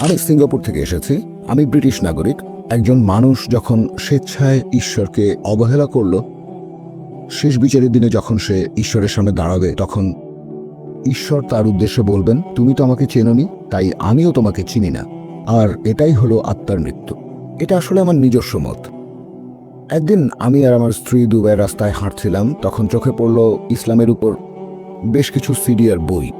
আমি সিঙ্গাপুর থেকে এসেছি। আমি ব্রিটিশ নাগরিক। একজন মানুষ যখন স্বেচ্ছায় ঈশ্বরকে অবহেলা করল, শেষ বিচারের দিনে যখন সে ঈশ্বরের সামনে দাঁড়াবে, তখন ঈশ্বর তার উদ্দেশ্যে বলবেন, তুমি তো আমাকে চেননি, তাই আমিও তোমাকে চিনি না। আর এটাই হলো আত্মার মৃত্যু। এটা আসলে আমার নিজস্ব মত। একদিন আমি আর আমার স্ত্রী দুবাই রাস্তায় হাঁটছিলাম, তখন চোখে পড়ল ইসলামের উপর বেশ কিছু সিডিয়ার বই।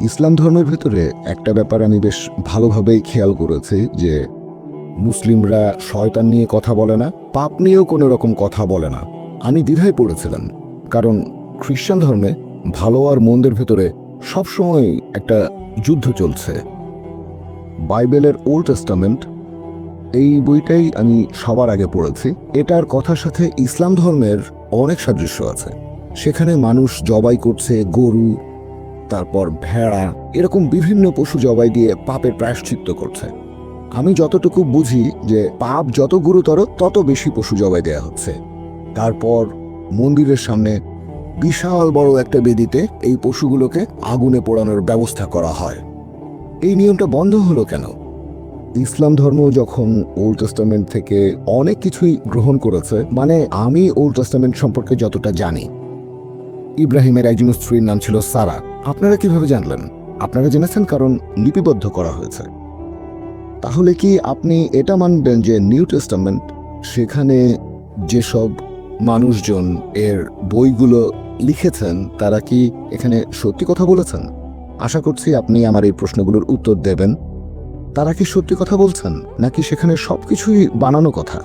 ইসলাম ধর্মের ভেতরে একটা ব্যাপার আমি বেশ ভালোভাবেই খেয়াল করেছি যে মুসলিমরা শয়তান নিয়ে কথা বলে না, পাপ নিয়েও কোনো রকম কথা বলে না। আমি দ্বিধায় পড়েছিলাম, কারণ খ্রিস্টান ধর্মে ভালো আর মন্দের ভেতরে সবসময় একটা যুদ্ধ চলছে। বাইবেলের ওল্ড টেস্টামেন্ট, এই বইটাই আমি সবার আগে পড়েছি। এটার কথার সাথে ইসলাম ধর্মের অনেক সাদৃশ্য আছে। সেখানে মানুষ জবাই করছে, গরু তারপর ভেড়া, এরকম বিভিন্ন পশু জবাই দিয়ে পাপের প্রায়শ্চিত্ত করছে। আমি যতটুকু বুঝি যে পাপ যত গুরুতর, তত বেশি পশু জবাই দেয়া হচ্ছে। তারপর মন্দিরের সামনে বিশাল বড় একটা বেদিতে এই পশুগুলোকে আগুনে পোড়ানোর ব্যবস্থা করা হয়। এই নিয়মটা বন্ধ হলো কেন? ইসলাম ধর্ম যখন ওল্ড টেস্টামেন্ট থেকে অনেক কিছুই গ্রহণ করেছে মানে আমি ওল্ড টেস্টামেন্ট সম্পর্কে যতটা জানি। ইব্রাহিমের একজন স্ত্রীর নাম ছিল সারা। আপনারা কীভাবে জানলেন? আপনারা জেনেছেন কারণ লিপিবদ্ধ করা হয়েছে। তাহলে কি আপনি এটা মানবেন যে নিউ টেস্টামেন্ট, সেখানে যেসব মানুষজন এর বইগুলো লিখেছেন, তারা কি এখানে সত্যি কথা বলেছেন? আশা করছি আপনি আমার এই প্রশ্নগুলোর উত্তর দেবেন। তারা কি সত্যি কথা বলছেন, নাকি সেখানে সব কিছুই বানানো কথা?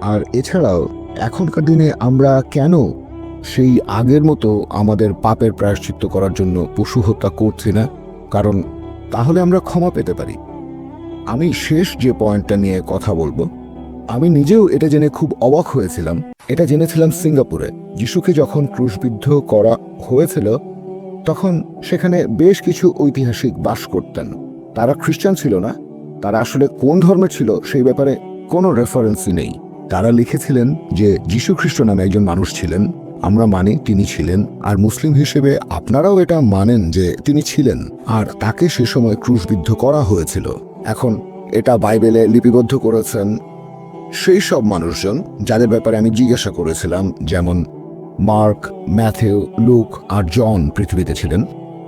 আর এছাড়াও, এখনকার দিনে আমরা কেন সেই আগের মতো আমাদের পাপের প্রায়শ্চিত্ত করার জন্য পশু হত্যা করছি না, কারণ তাহলে আমরা ক্ষমা পেতে পারি। আমি শেষ যে পয়েন্টটা নিয়ে কথা বলব, আমি নিজেও এটা জেনে খুব অবাক হয়েছিলাম। এটা জেনেছিলাম সিঙ্গাপুরে। যিশুকে যখন ক্রুশবিদ্ধ করা হয়েছিল, তখন সেখানে বেশ কিছু ঐতিহাসিক বাস করতেন। তারা খ্রিস্টান ছিল না, তারা আসলে কোন ধর্মের ছিল সেই ব্যাপারে কোনো রেফারেন্সই নেই। তারা লিখেছিলেন যে যীশু খ্রিস্ট নামে একজন মানুষ ছিলেন আমরা মানি তিনি ছিলেন, আর মুসলিম হিসেবে আপনারাও এটা মানেন যে তিনি ছিলেন, আর তাকে সে সময় ক্রুশবিদ্ধ করা হয়েছিল। এখন এটা বাইবেলে লিপিবদ্ধ করেছেন সেই সব মানুষজন যাদের ব্যাপারে আমি জিজ্ঞাসা করেছিলাম, যেমন মার্ক, ম্যাথিউ, লুক আর জন পৃথিবীতে ছিলেন।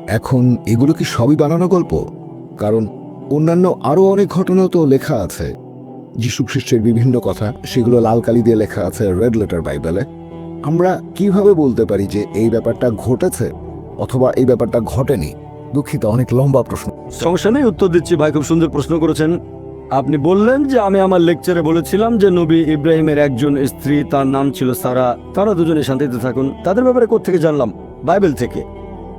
এখন এগুলো কি সবই বানানো গল্প? কারণ অন্যান্য আরও অনেক ঘটনাও তো লেখা আছে। যীশু খ্রিস্টের বিভিন্ন কথা, সেগুলো লাল কালি দিয়ে লেখা আছে রেড লেটার বাইবেলে। আমরা কীভাবে বলতে পারি যে এই ব্যাপারটা ঘটেছে অথবা এই ব্যাপারটা ঘটেনি? দুঃখিত, অনেক লম্বা প্রশ্ন। সমস্যা নেই, উত্তর দিচ্ছি। ভাই খুব সুন্দর প্রশ্ন করেছেন। আপনি বললেন যে আমি আমার লেকচারে বলেছিলাম যে নবী ইব্রাহিমের একজন স্ত্রী, তার নাম ছিল সারা। তারা দুজনে শান্তিতে থাকুন। তাদের ব্যাপারে কোথেকে জানলাম? বাইবেল থেকে।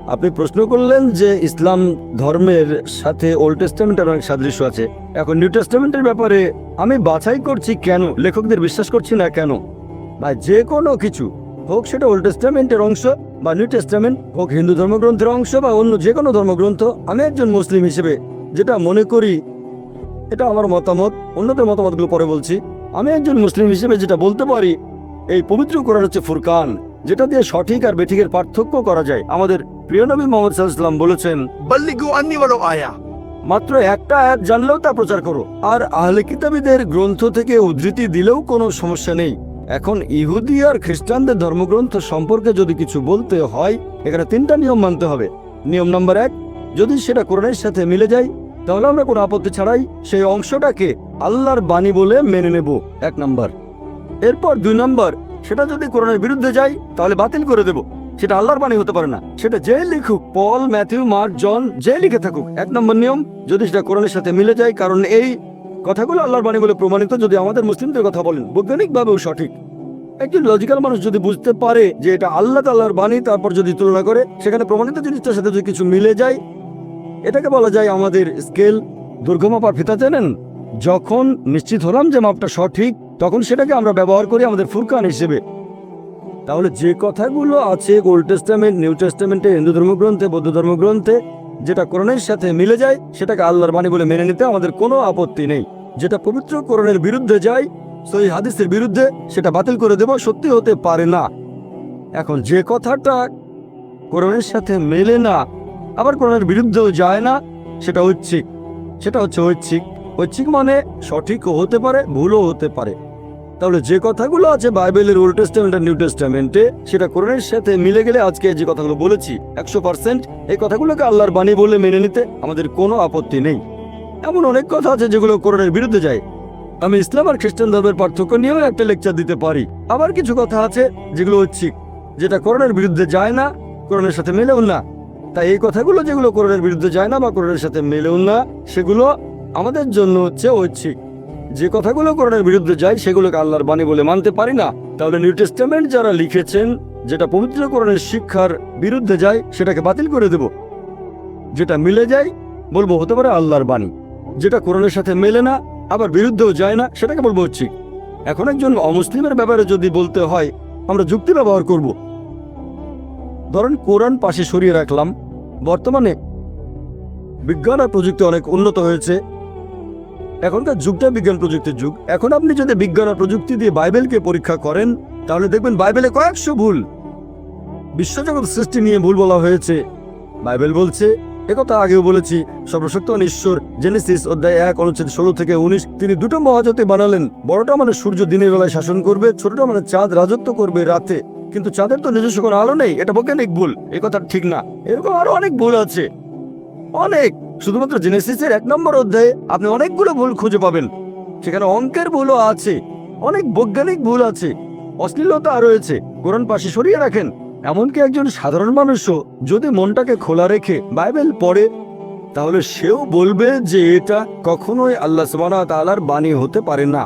আপনি প্রশ্ন করলেন যে ইসলাম ধর্মের সাথে ওল্ড টেস্টামেন্টের অনেক সাদৃশ্য আছে। এখন নিউ টেস্টামেন্টের ব্যাপারে আমি বাছাই করছি কেন? লেখকদের বিশ্বাস করছি না কেন? বা যে কোনো কিছু হোক সেটা ওল্ড টেস্টামেন্টের অংশ বা নিউ টেস্টামেন্ট হোক হিন্দু ধর্মগ্রন্থের অংশ বা অন্য যে কোনো ধর্মগ্রন্থ আমি একজন মুসলিম হিসেবে যেটা মনে করি এটা আমার মতামত অন্যদের মতামতগুলো পরে বলছি। আমি একজন মুসলিম হিসেবে যেটা বলতে পারি এই পবিত্র কোরআন হচ্ছে ফুরকান যেটা দিয়ে সঠিক আর বেঠিকের পার্থক্য করা যায়। আমাদের প্রিয় নবী মোহাম্মদ সাল্লাম বলেছেন আয়া। মাত্র একটা অ্যাপ জানলেও তা প্রচার করো। আর আহলে কিতাবীদের গ্রন্থ থেকে উদ্ধৃতি দিলেও কোনো সমস্যা নেই। এখন ইহুদি আর খ্রিস্টানদের ধর্মগ্রন্থ সম্পর্কে যদি কিছু বলতে হয়, এখানে তিনটা নিয়ম মানতে হবে। নিয়ম নম্বর এক, যদি সেটা কোরআনের সাথে মিলে যায়, তাহলে আমরা কোনো আপত্তি ছাড়াই সেই অংশটাকে আল্লাহর বাণী বলে মেনে নেব, এক নম্বর। এরপর দুই নম্বর, সেটা যদি কোরআনের বিরুদ্ধে যায়, তাহলে বাতিল করে দেব। সেটা আল্লাহর বাণী হতে পারে না। সেটা যে লিখুক, পল, ম্যাথিউ, মার্ক, জন, যে লিখে থাকুক, এক নম্বর নিয়ম। যদি সেটা কোরআনের সাথে মিলে যায়, কারণ এই কথাগুলো আল্লাহর বাণী বলে প্রমাণিত যদি আমাদের মুসলিমদের কথা বলেন, বৈজ্ঞানিকভাবেও সঠিক। একজন লজিক্যাল মানুষ যদি বুঝতে পারে যে এটা আল্লাহ তাল্লাহর বাণী, তারপর যদি তুলনা করে, সেখানে প্রমাণিত জিনিসটার সাথে যদি কিছু মিলে যায়, এটাকে বলা যায় আমাদের স্কেল দৈর্ঘ্য মাপার ফিতা, জানেন? যখন নিশ্চিত হলাম যে মাপটা সঠিক, তখন সেটাকে আমরা ব্যবহার করি আমাদের ফুরকান হিসেবে। তাহলে যে কথাগুলো আছে ওল্ড টেস্টামেন্ট নিউ টেস্টামেন্টে হিন্দু ধর্মগ্রন্থে, বৌদ্ধ ধর্মগ্রন্থে যেটা কোরআনের সাথে মিলে যায়, সেটাকে আল্লাহর বাণী বলে মেনে নিতে আমাদের কোনো আপত্তি নেই। যেটা পবিত্র কোরআনের বিরুদ্ধে যায় সেই হাদিসের বিরুদ্ধে সেটা বাতিল করে দেব সত্যি হতে পারে না। এখন যে কথাটা কোরআনের সাথে মেলে না, আবার কোরআনের বিরুদ্ধেও যায় না, সেটা ঐচ্ছিক। সেটা হচ্ছে ঐচ্ছিক। ঐচ্ছিক মানে সঠিকও হতে পারে, ভুলও হতে পারে। তাহলে যে কথাগুলো আছে বাইবেলের ওল্ড টেস্টামেন্ট আর নিউ টেস্টামেন্টে সেটা কোরআনের সাথে মিলে গেলে আজকে যে কথাগুলো বলেছি, একশো পার্সেন্ট এই কথাগুলোকে আল্লাহর বাণী বলে মেনে নিতে আমাদের কোনো আপত্তি নেই। এমন অনেক কথা আছে যেগুলো কোরআনের বিরুদ্ধে যায়। আমি ইসলাম আর খ্রিস্টান ধর্মের পার্থক্য নিয়েও একটা লেকচার দিতে পারি। আবার কিছু কথা আছে যেগুলো ঐচ্ছিক, যেটা কোরআনের বিরুদ্ধে যায় না, কোরআনের সাথে মেলেও না। তাই এই কথাগুলো যেগুলো কোরআনের বিরুদ্ধে যায় না বা কোরআনের সাথে মেলেও না, সেগুলো আমাদের জন্য হচ্ছে ঐচ্ছিক। যে কথাগুলো কোরআনের বিরুদ্ধে যায় সেগুলোকে আল্লাহর বাণী বলে মানতে পারি না। তাহলে নিউ টেস্টামেন্ট যারা লিখেছেন, যেটা পবিত্র কোরআনের শিক্ষার বিরুদ্ধে যায় সেটাকে বাতিল করে দেব। যেটা মিলে যায়, বলব হতে পারে আল্লাহর বাণী। যেটা কোরআনের সাথে মেলে না, আবার বিরুদ্ধেও যায় না, সেটাকে বলব হচ্ছে এখন একজন অমুসলিমের ব্যাপারে যদি বলতে হয়, আমরা যুক্তি ব্যবহার করব। ধরেন কোরআন পাশে সরিয়ে রাখলাম, বর্তমানে বিজ্ঞান আর প্রযুক্তি অনেক উন্নত হয়েছে এখনকার যুগটা বিজ্ঞান প্রযুক্তির যুগ। এখন আপনি যদি বিজ্ঞান আর প্রযুক্তি দিয়ে বাইবেলকে পরীক্ষা করেন, তাহলে দেখবেন বাইবেলে কয়েকশো ভুল। বিশ্বজগৎ সৃষ্টি নিয়ে ভুল বলা হয়েছে। বাইবেল বলছে একথা আগেও বলেছি, সর্বশক্তমান ঈশ্বর, জেনেসিস অধ্যায় এক, অনুচ্ছেদ ষোলো থেকে উনিশ, তিনি দুটো মহাজাতি বানালেন। বড়টা মানে সূর্য দিনের বেলায় শাসন করবে, ছোটটা মানে চাঁদ রাজত্ব করবে রাতে। কিন্তু চাঁদের তো নিজস্ব কোনো আলো নেই, এটা বৈজ্ঞানিক ভুল, এ কথা ঠিক না। এরকম আরও অনেক ভুল আছে। অনেক। শুধুমাত্র জেনেসিসের এক নম্বর অধ্যায়ে আপনি অনেকগুলো ভুল খুঁজে পাবেন। সেখানে অঙ্কের ভুলও আছে, অনেক বৈজ্ঞানিক ভুল আছে, অশ্লীলতা রয়েছে, কোরআন পাশে সরিয়ে রাখেন। এমনকি একজন সাধারণ মানুষও যদি মনটাকে খোলা রেখে বাইবেল পড়ে, তাহলে সেও বলবে যে এটা কখনোই আল্লাহ সুবানা তালার বাণী হতে পারে না।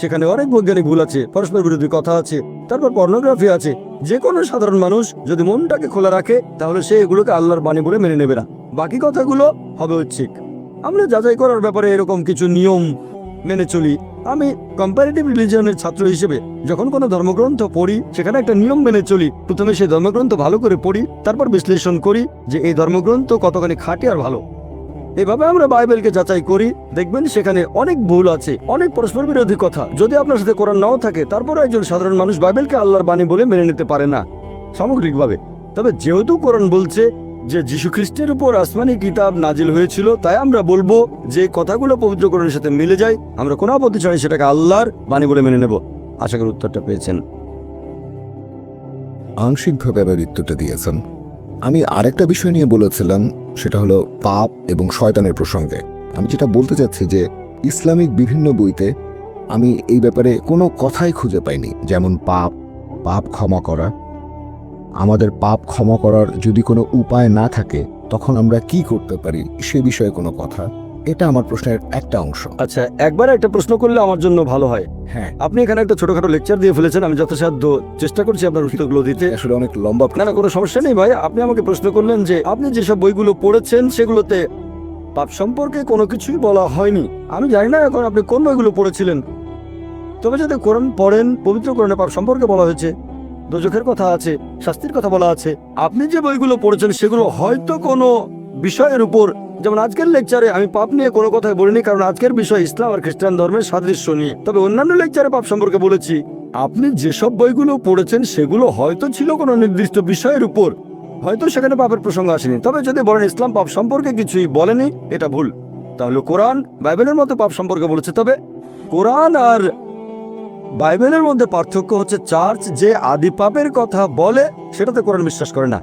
সেখানে অনেক বৈজ্ঞানিক ভুল আছে, পরস্পর বিরোধী কথা আছে, তারপর পর্নোগ্রাফি আছে। যে কোনো সাধারণ মানুষ যদি মনটাকে খোলা রাখে, তাহলে সে এগুলোকে আল্লাহর বাণী বলে মেনে নেবে না। বাকি কথাগুলো হবে ঐচ্ছিক। আমরা যাচাই করার ব্যাপারে এরকম কিছু নিয়ম মেনে চলি। আমি কম্পারেটিভ রিলিজিয়নের ছাত্র হিসেবে যখন কোনো ধর্মগ্রন্থ পড়ি, সেখানে একটা নিয়ম মেনে চলি। প্রথমে সেই ধর্মগ্রন্থ ভালো করে পড়ি, তারপর বিশ্লেষণ করি যে এই ধর্মগ্রন্থ কতখানি খাঁটি আর ভালো। এভাবে আমরা বাইবেলকে যাচাই করি। দেখবেন সেখানে অনেক ভুল আছে, অনেক পরস্পর বিরোধী কথা। যদি আপনার সাথে কোরআন নাও থাকে তারপরে একজন সাধারণ মানুষ বাইবেলকে আল্লাহর বাণী বলে মেনে নিতে পারে না, সামগ্রিকভাবে। তবে যেহেতু কোরআন বলছে যে যীশু খ্রিস্টের উপর আসমানি কিতাব নাজিল হয়েছিল, তাই আমরা বলব যে কথাগুলো পবিত্র কোরআনের সাথে মিলে যায়, আমরা কোনো আপত্তি ছাড়াই সেটাকে আল্লাহর বাণী বলে মেনে নেব। আশা করি উত্তরটা পেয়েছেন। আংশিকভাবে আবার উত্তরটা দিয়েছেন। আমি আরেকটা বিষয় নিয়ে বলেছিলাম, সেটা হলো পাপ এবং শয়তানের প্রসঙ্গে। আমি যেটা বলতে চাচ্ছি যে, ইসলামিক বিভিন্ন বইতে আমি এই ব্যাপারে কোনো কথাই খুঁজে পাইনি, যেমন পাপ পাপ ক্ষমা করা আমাদের পাপ ক্ষমা করার যদি কোনো উপায় না থাকে তখন আমরা কি করতে পারি? সে বিষয়ে কোনো কথা? এটা আমার প্রশ্নের একটা অংশ। আচ্ছা একবার একটা প্রশ্ন করলে আমার জন্য ভালো হয়। হ্যাঁ। আপনি এখানে একটা ছোটখাটো লেকচার দিয়ে ফেলেছেন আমি যথাসাধ্য চেষ্টা করছি আপনার উত্তরগুলো দিতে। আসলে অনেক লম্বা না না কোনো সমস্যা নেই ভাই। আপনি আমাকে প্রশ্ন করলেন যে আপনি যেসব বইগুলো পড়েছেন সেগুলোতে পাপ সম্পর্কে কোনো কিছুই বলা হয়নি। আমি জানি না এখন আপনি কোন বইগুলো পড়েছিলেন। তবে যাতে কোরআন পড়েন পবিত্র কোরআনে পাপ সম্পর্কে বলা হয়েছে। দোজখের কথা আছে, শাস্তির কথা বলা আছে। আপনি যে বইগুলো পড়েছেন, সেগুলো হয়তো কোনো বিষয়ের উপর যেমন আজকের লেকচারে আমি পাপ নিয়ে কোনো কথাই বলিনি, কারণ আজকের বিষয় ইসলাম আর খ্রিস্টান ধর্মের সাদৃশ্য নিয়ে। তবে অন্যান্য লেকচারে পাপ সম্পর্কে বলেছি। আপনি যেসব বইগুলো পড়েছেন, সেগুলো হয়তো ছিল কোনো নির্দিষ্ট বিষয়ের উপর। হয়তো সেখানে পাপের প্রসঙ্গ আসেনি। তবে যদি বলেন ইসলাম পাপ সম্পর্কে কিছুই বলেনি, এটা ভুল। তাহলে কোরআন বাইবেলের মতো পাপ সম্পর্কে বলেছে। তবে কোরআন আর বাইবেলের মধ্যে পার্থক্য হচ্ছে চার্চ যে আদি পাপের কথা বলে, সেটাতে কোরআন বিশ্বাস করে না।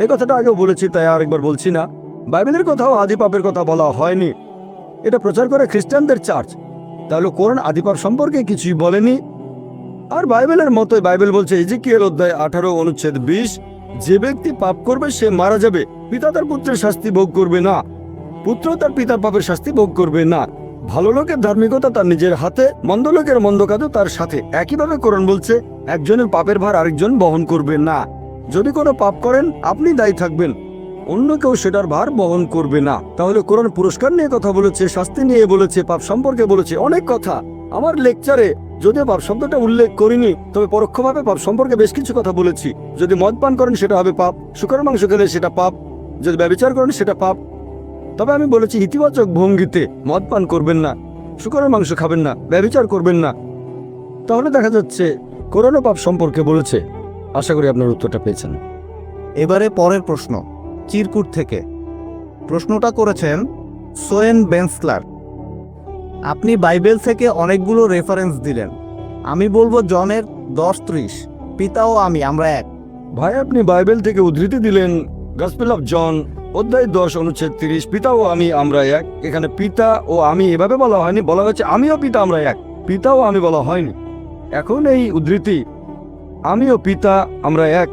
এই কথাটা আগেও বলেছি, তাই আরেকবার বলছি না। বাইবেলের কথাও আদি পাপের কথা বলা হয়নি। এটা প্রচার করে খ্রিস্টানদের চার্চ। তাহলে কোরআন আদি পাপ সম্পর্কে কিছুই বলেনি? আর বাইবেলের মতোই বাইবেল বলছে, ইজিকিয়েল অধ্যায় আঠারো, অনুচ্ছেদ বিশ, যে ব্যক্তি পাপ করবে, সে মারা যাবে। পিতা তার পুত্রের শাস্তি ভোগ করবে না। পুত্র তার পিতার পাপের শাস্তি ভোগ করবে না। ভালো লোকের ধার্মিকতা তার নিজের হাতে, মন্দ লোকের মন্দ কাজও তার সাথে। একইভাবে কোরআন বলছে, একজনের পাপের ভার আরেকজন বহন করবে না। যদি কোনো পাপ করেন, আপনি দায়ী থাকবেন। অন্য কেউ সেটার ভার বহন করবে না। তাহলে কোরআন পুরস্কার নিয়ে কথা বলেছে, শাস্তি নিয়ে বলেছে, পাপ সম্পর্কে বলেছে, অনেক কথা। আমার লেকচারে যদিও পাপ শব্দটা উল্লেখ করিনি, তবে পরোক্ষভাবে পাপ সম্পর্কে বেশ কিছু কথা বলেছি। যদি মদ পান করেন, সেটা হবে পাপ। শুকর মাংস খেলে সেটা পাপ। যদি ব্যবচার করেন, সেটা পাপ। তবে আমি বলেছি ইতিবাচক ভঙ্গিতে মদ পান করবেন না শুকরের মাংস খাবেন না ব্যবচার করবেন না। তাহলে দেখা যাচ্ছে করোনা পাপ সম্পর্কে বলেছে। আশা করি আপনার উত্তরটা পেয়েছেন। এবারে পরের প্রশ্ন চিরকুট থেকে। প্রশ্নটা করেছেন সোয়েন বেন্সলার। আপনি বাইবেল থেকে অনেকগুলো রেফারেন্স দিলেন। আমি বলব জনের দশ ত্রিশ পিতা ও আমি আমরা এক। ভাই আপনি বাইবেল থেকে উদ্ধৃতি দিলেন গসপেল অফ জন অধ্যায় দশ, অনুচ্ছেদ তিরিশ, পিতা ও আমি, আমরা এক। এখানে পিতা ও আমি এভাবে বলা হয়নি, বলা হয়েছে, আমিও পিতা, আমরা এক। পিতা ও আমি বলা হয়নি। এখন এই উদ্ধৃতি, আমিও পিতা, আমরা এক।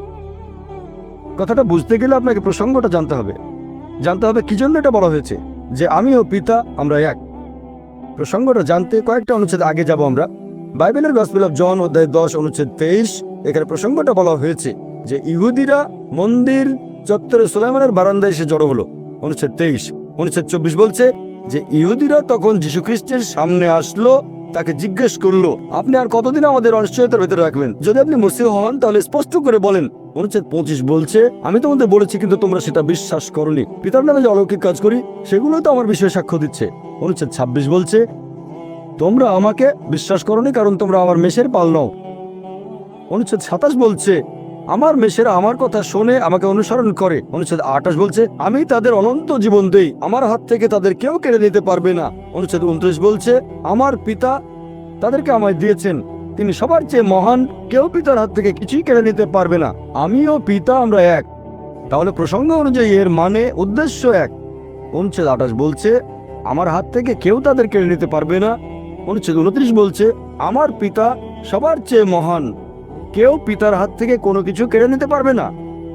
কথাটা বুঝতে গেলে আপনাকে প্রসঙ্গটা জানতে হবে। জানতে হবে কি জন্য এটা বলা হয়েছে, যে আমিও পিতা, আমরা এক। প্রসঙ্গটা জানতে কয়েকটা অনুচ্ছেদ আগে যাব আমরা। বাইবেলের গসপেল অফ জন, অধ্যায় দশ, অনুচ্ছেদ তেইশ, এখানে প্রসঙ্গটা বলা হয়েছে যে ইহুদিরা মন্দির চত্বরে সুলাইমানের বারান্দায় এসে জড়ো হলো। অনুচ্ছেদ তেইশ অনুচ্ছেদ চব্বিশ বলছে যে, ইহুদিরা তখন যীশু খ্রিস্টের সামনে আসলো, তাকে জিজ্ঞেস করল, আপনি আর কতদিন আমাদের অনিশ্চয়তার ভেতরে রাখবেন? যদি আপনি মসিহ হন, তাহলে স্পষ্ট করে বলেন। অনুচ্ছেদ পঁচিশ বলছে, আমি তোমাদের বলেছি, কিন্তু তোমরা সেটা বিশ্বাস করনি। পিতার নামে যে অলৌকিক কাজ করি, সেগুলো তো আমার বিষয়ে সাক্ষ্য দিচ্ছে। অনুচ্ছেদ ছাব্বিশ বলছে, তোমরা আমাকে বিশ্বাস করনি, কারণ তোমরা আমার মেষের পাল নও। অনুচ্ছেদ সাতাশ বলছে আমার মেষেরা আমার কথা শোনে, আমাকে অনুসরণ করে। অনুচ্ছেদ আঠাশ বলছে, আমি তাদের অনন্ত জীবন দেই। আমার হাত থেকে তাদের কেউ কেড়ে নিতে পারবে না। অনুচ্ছেদ উনত্রিশ বলছে, আমার পিতা তাদেরকে আমায় দিয়েছেন। তিনি সবার চেয়ে মহান, কেউ পিতার হাত থেকে কিছুই কেড়ে নিতে পারবে না। আমিও পিতা, আমরা এক। তাহলে প্রসঙ্গ অনুযায়ী এর মানে উদ্দেশ্য এক। অনুচ্ছেদ আঠাশ বলছে, আমার হাত থেকে কেউ তাদের কেড়ে নিতে পারবে না। অনুচ্ছেদ উনত্রিশ বলছে, আমার পিতা সবার চেয়ে মহান কেউ পিতার হাত থেকে কোনো কিছু কেড়ে নিতে পারবে না।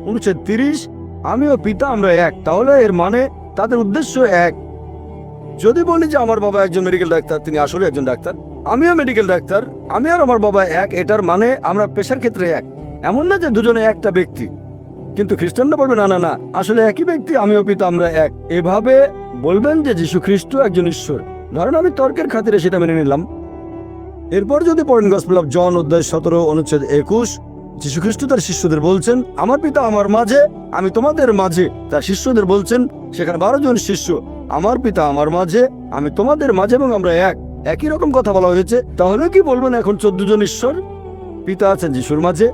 উনিশশো তিরিশ, আমিও পিতা, আমরা এক। তাহলে এর মানে তাদের উদ্দেশ্য এক। যদি বলি যে আমার বাবা একজন মেডিকেল ডাক্তার, তিনি আসলে একজন ডাক্তার, আমিও মেডিকেল ডাক্তার, আমি আর আমার বাবা এক, এটার মানে আমরা পেশার ক্ষেত্রে এক। এমন না যে দুজনে একটা ব্যক্তি। কিন্তু খ্রিস্টানরা বলবে, না না না, আসলে একই ব্যক্তি, আমিও পিতা, আমরা এক। এভাবে বলবেন যে যীশু খ্রিস্ট একজন ঈশ্বর। ধরেন আমি তর্কের খাতিরে সেটা মেনে নিলাম। এরপর যদি পড়েন গসপেল অফ জন অধ্যায় সতেরো, অনুচ্ছেদ একুশ, যীশুখ্রিস্ট তার শিষ্যদের বলছেন, আমার পিতা আমার মাঝে, আমি তোমাদের মাঝে। তার শিষ্যদের বলছেন, সেখানে বারো জন শিষ্য, আমার পিতা আমার মাঝে, আমি তোমাদের মাঝে এবং আমরা এক। একই রকম কথা বলা হয়েছে। তাহলে কি বলবেন এখন চোদ্দ জন ঈশ্বর? পিতা আছেন যিশুর মাঝে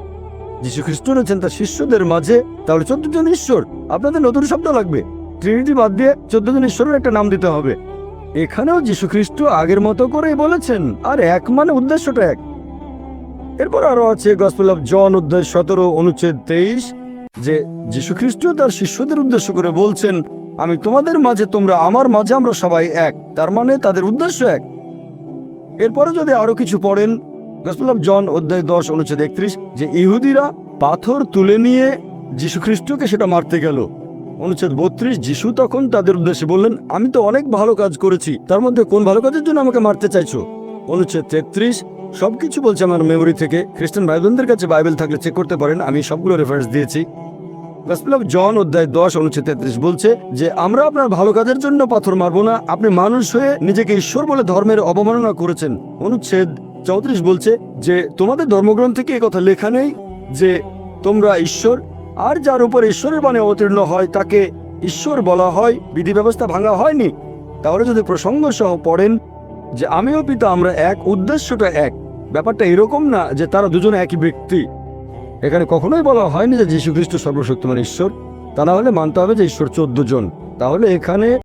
যীশু খ্রিস্ট রয়েছেন তার শিষ্যদের মাঝে। তাহলে চোদ্দ জন ঈশ্বর, আপনাদের নতুন শব্দ লাগবে। ট্রিনিটি বাদ দিয়ে চোদ্দ জন ঈশ্বরের একটা নাম দিতে হবে। এখানেও যীশু খ্রিস্ট আগের মতো করেই বলেছেন, আর এক মানে উদ্দেশ্যটা এক। এরপর আরও আছে গসপেল অফ জন অধ্যায় সতেরো, অনুচ্ছেদ তেইশ, যে যীশু খ্রিস্ট তার শিষ্যদের উদ্দেশ্য করে বলছেন, আমি তোমাদের মাঝে, তোমরা আমার মাঝে, আমরা সবাই এক। তার মানে তাদের উদ্দেশ্য এক। এরপরে যদি আরও কিছু পড়েন গসপেল অফ জন অধ্যায় দশ, অনুচ্ছেদ একত্রিশ, যে ইহুদিরা পাথর তুলে নিয়ে যীশু খ্রিস্টকে সেটা মারতে গেল। অনুচ্ছেদ বত্রিশ, যিশু তখন তাদের উদ্দেশ্যে বললেন, আমি তো অনেক ভালো কাজ করেছি। তার মধ্যে কোন ভালো কাজের জন্য আমাকে মারতে চাইছো? অনুচ্ছেদ তেত্রিশ, সবকিছু বলছে আমার মেমোরি থেকে। খ্রিস্টান ভাইবোনদের কাছে বাইবেল থাকলে চেক করতে পারেন। আমি সবগুলো রেফারেন্স দিয়েছি। অফ জন অধ্যায় দশ, অনুচ্ছেদ তেত্রিশ বলছে যে, আমরা আপনার ভালো কাজের জন্য পাথর মারবো না। আপনি মানুষ হয়ে নিজেকে ঈশ্বর বলে ধর্মের অবমাননা করেছেন। অনুচ্ছেদ চৌত্রিশ বলছে যে, তোমাদের ধর্মগ্রন্থে কি কথা লেখা নেই যে, তোমরা ঈশ্বর আর যার উপর ঈশ্বরের বাণী অবতীর্ণ হয়, তাকে ঈশ্বর বলা হয় বিধি ব্যবস্থা ভাঙা হয়নি। তাহলে যদি প্রসঙ্গ সহ পড়েন যে আমিও পিতা আমরা এক, উদ্দেশ্যটা এক, ব্যাপারটা এরকম না যে তারা দুজন একই ব্যক্তি। এখানে কখনোই বলা হয়নি যে যীশু খ্রিস্ট সর্বশক্তিমান ঈশ্বর। তা না হলে মানতে হবে যে ঈশ্বর চোদ্দ জন। তাহলে এখানে